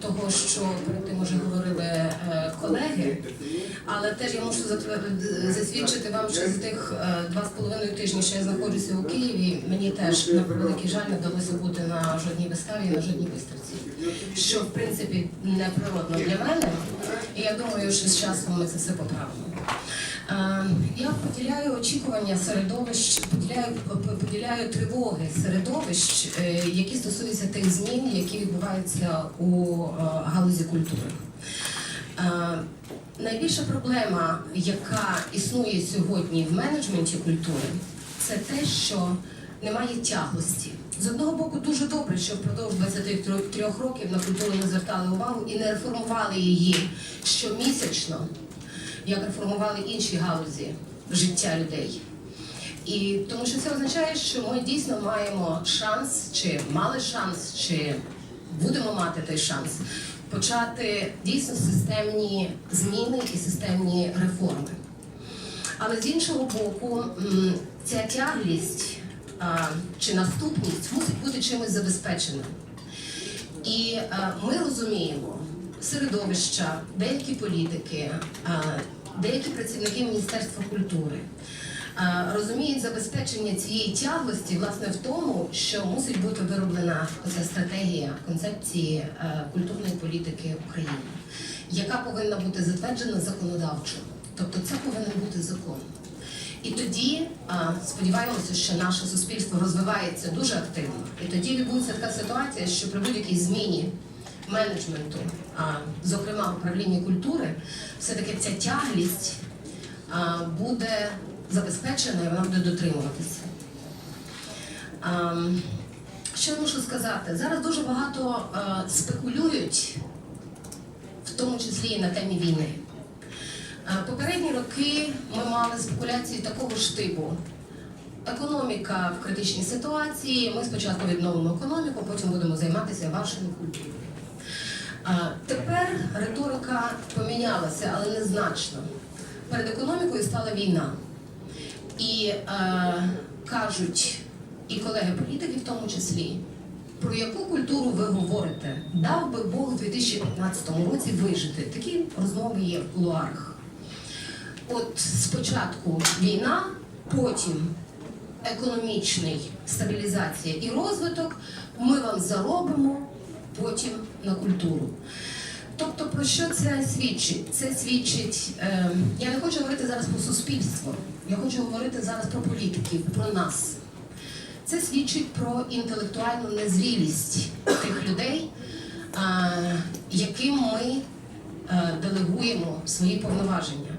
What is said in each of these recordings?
того, що перед тим уже говорили е, колеги, але теж я мушу засвідчити вам, що з тих е, два з половиною тижні, що я знаходжуся у Києві, мені теж на великий жаль не вдалося бути на жодній виставі, на жодній виставці, що в принципі неприродно для мене. І я думаю, що з часом ми це все поправимо. Я поділяю очікування середовищ, поділяю, поділяю тривоги середовищ, е, які стосуються тих змін, які відбуваються у е, галузі культури. Найбільша проблема, яка існує сьогодні в менеджменті культури, це те, що немає тяглості. З одного боку, дуже добре, що впродовж 23 років на культуру не звертали увагу і не реформували її щомісячно як реформували інші галузі життя людей. І тому що це означає, що ми дійсно маємо шанс, чи мали шанс, чи будемо мати той шанс почати дійсно системні зміни і системні реформи. Але з іншого боку, ця тяглість чи наступність мусить бути чимось забезпечена. І ми розуміємо середовища, деякі політики, деякі працівники Міністерства культури розуміють забезпечення цієї тяглості власне в тому, що мусить бути вироблена оця стратегія концепції культурної політики України, яка повинна бути затверджена законодавчо. Тобто це повинен бути закон. І тоді сподіваємося, що наше суспільство розвивається дуже активно. І тоді відбудеться така ситуація, що при будь-якій зміні менеджменту, зокрема управління культури, все-таки ця тяглість буде забезпечена і вона буде дотримуватися. Що я мушу сказати? Зараз дуже багато спекулюють, в тому числі і на темі війни. Е, Попередні роки ми мали спекуляції такого ж типу. Економіка в критичній ситуації. Ми спочатку відновимо економіку, потім будемо займатися вашою культурою. Е, Тепер риторика помінялася, але незначно. Перед економікою стала війна. І е, кажуть, і колеги-політики в тому числі, про яку культуру ви говорите? Дав би Бог у 2015 році вижити. Такі розмови є в кулуарах. От спочатку війна, потім економічний стабілізація і розвиток. Ми вам заробимо, потім на культуру. Тобто, про що це свідчить? Це свідчить. Е, я не хочу говорити зараз про суспільство, я хочу говорити зараз про політиків, про нас. Це свідчить про інтелектуальну незрілість тих людей, е, яким ми делегуємо свої повноваження.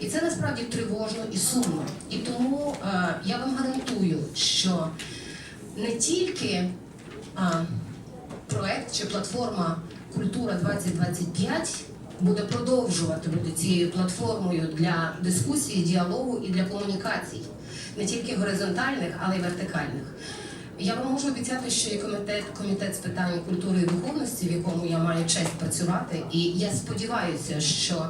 І це насправді тривожно і сумно. І тому е, я вам гарантую, що не тільки а, проект чи платформа Культура 2025 буде продовжувати бути цією платформою для дискусії, діалогу і для комунікацій, не тільки горизонтальних, але й вертикальних. Я вам можу обіцяти, що і комітет, комітет з питань культури і духовності, в якому я маю честь працювати, і я сподіваюся, що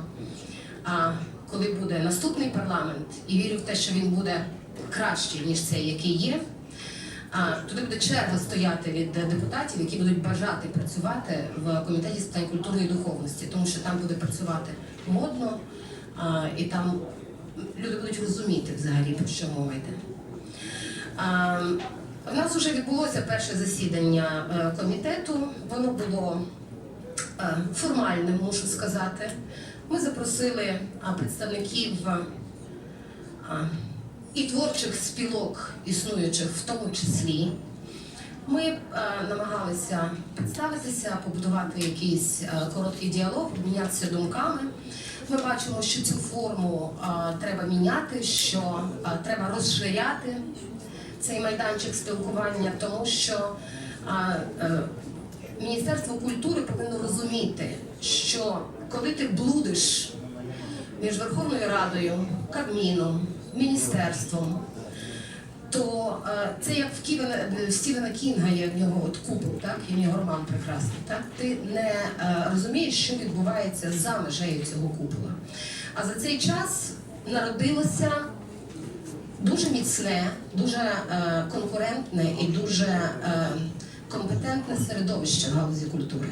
а, коли буде наступний парламент, і вірю в те, що він буде кращий, ніж цей, який є, а, туди буде черга стояти від депутатів, які будуть бажати працювати в комітеті з питань культури і духовності, тому що там буде працювати модно, а, і там люди будуть розуміти взагалі, про що мова йде. У нас вже відбулося перше засідання е, комітету. Воно було формальним, мушу сказати. Ми запросили представників і творчих спілок, існуючих в тому числі. Ми е, намагалися представитися, побудувати якийсь е, короткий діалог, обмінятися думками. Ми бачимо, що цю форму е, треба міняти, що е, треба розширяти цей майданчик спілкування, тому що е, е, Міністерство культури повинно розуміти, що коли ти блудиш між Верховною Радою, Кабміном, міністерством, то е, це як в Ківена, в Стівена Кінга є в нього от купол, так і в нього роман прекрасний. Так ти не е, розумієш, що відбувається за межею цього купола. А за цей час народилося дуже міцне, дуже е, конкурентне і дуже е, компетентне середовище в галузі культури,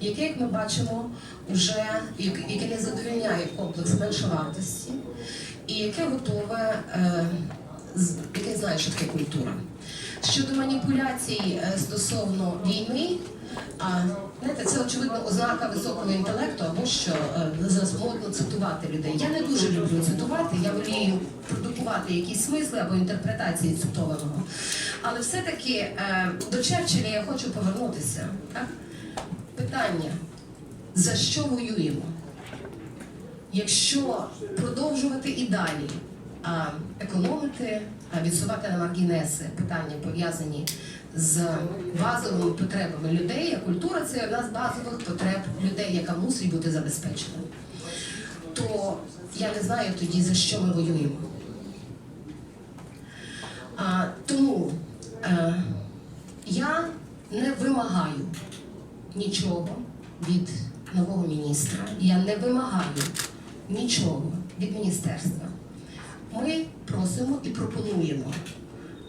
яке, як ми бачимо, вже яке не задовільняє комплекс меншовартості, і яке готове, е, яке знає, що таке культура. Щодо маніпуляцій е, стосовно війни, знаєте, це очевидно ознака високого інтелекту, або що е, зараз модно цитувати людей. Я не дуже люблю цитувати, я волію продукувати якісь смисли або інтерпретації цитованого. Але все-таки е, до Черчилля я хочу повернутися. Так? Питання: за що воюємо? Якщо продовжувати і далі економити, відсувати на маргінеси питання пов'язані з базовими потребами людей, а культура це одна з базових потреб людей, яка мусить бути забезпечена, то я не знаю тоді, за що ми воюємо. А, тому е, я не вимагаю нічого від нового міністра. Я не вимагаю нічого від міністерства. Ми просимо і пропонуємо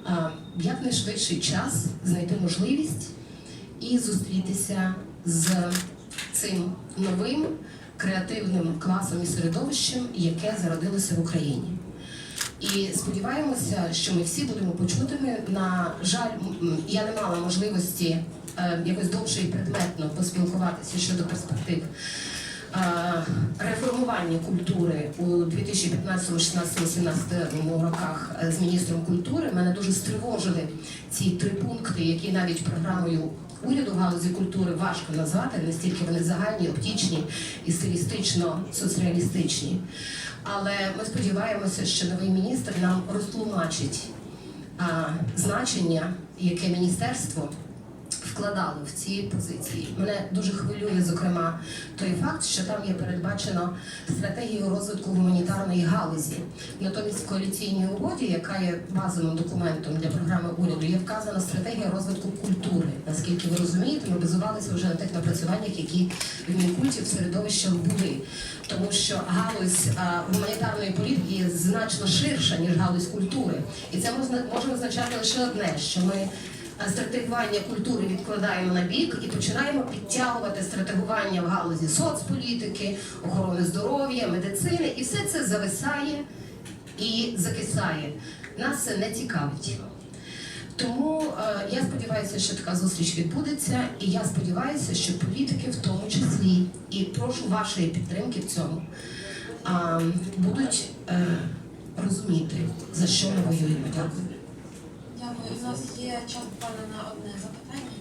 а, в якнайшвидший час знайти можливість і зустрітися з цим новим креативним класом і середовищем, яке зародилося в Україні. І сподіваємося, що ми всі будемо почутими. На жаль, я не мала можливості е, якось довше і предметно поспілкуватися щодо перспектив е, реформування культури у 2015, 16, 17 роках е, з міністром культури. Мене дуже стривожили ці три пункти, які навіть програмою уряду галузі культури важко назвати, настільки вони загальні, оптічні і стилістично соцреалістичні. Але ми сподіваємося, що новий міністр нам розтлумачить а, значення, яке міністерство вкладало в ці позиції. Мене дуже хвилює, зокрема, той факт, що там є передбачено стратегію розвитку гуманітарної галузі. Натомість в коаліційній угоді, яка є базовим документом для програми уряду, є вказана стратегія розвитку культури. Наскільки ви розумієте, ми базувалися вже на тих напрацюваннях, які в Мінкульті в середовищах були. Тому що галузь гуманітарної політики є значно ширша, ніж галузь культури. І це може, може означати лише одне, що ми стратегування культури відкладаємо на бік і починаємо підтягувати стратегування в галузі соцполітики, охорони здоров'я, медицини, і все це зависає і закисає. Нас це не цікавить. Тому е, я сподіваюся, що така зустріч відбудеться, і я сподіваюся, що політики в тому числі, і прошу вашої підтримки в цьому, а, будуть е, розуміти, за що ми воюємо. Дякую. Дякую. У нас є час буквально на одне запитання.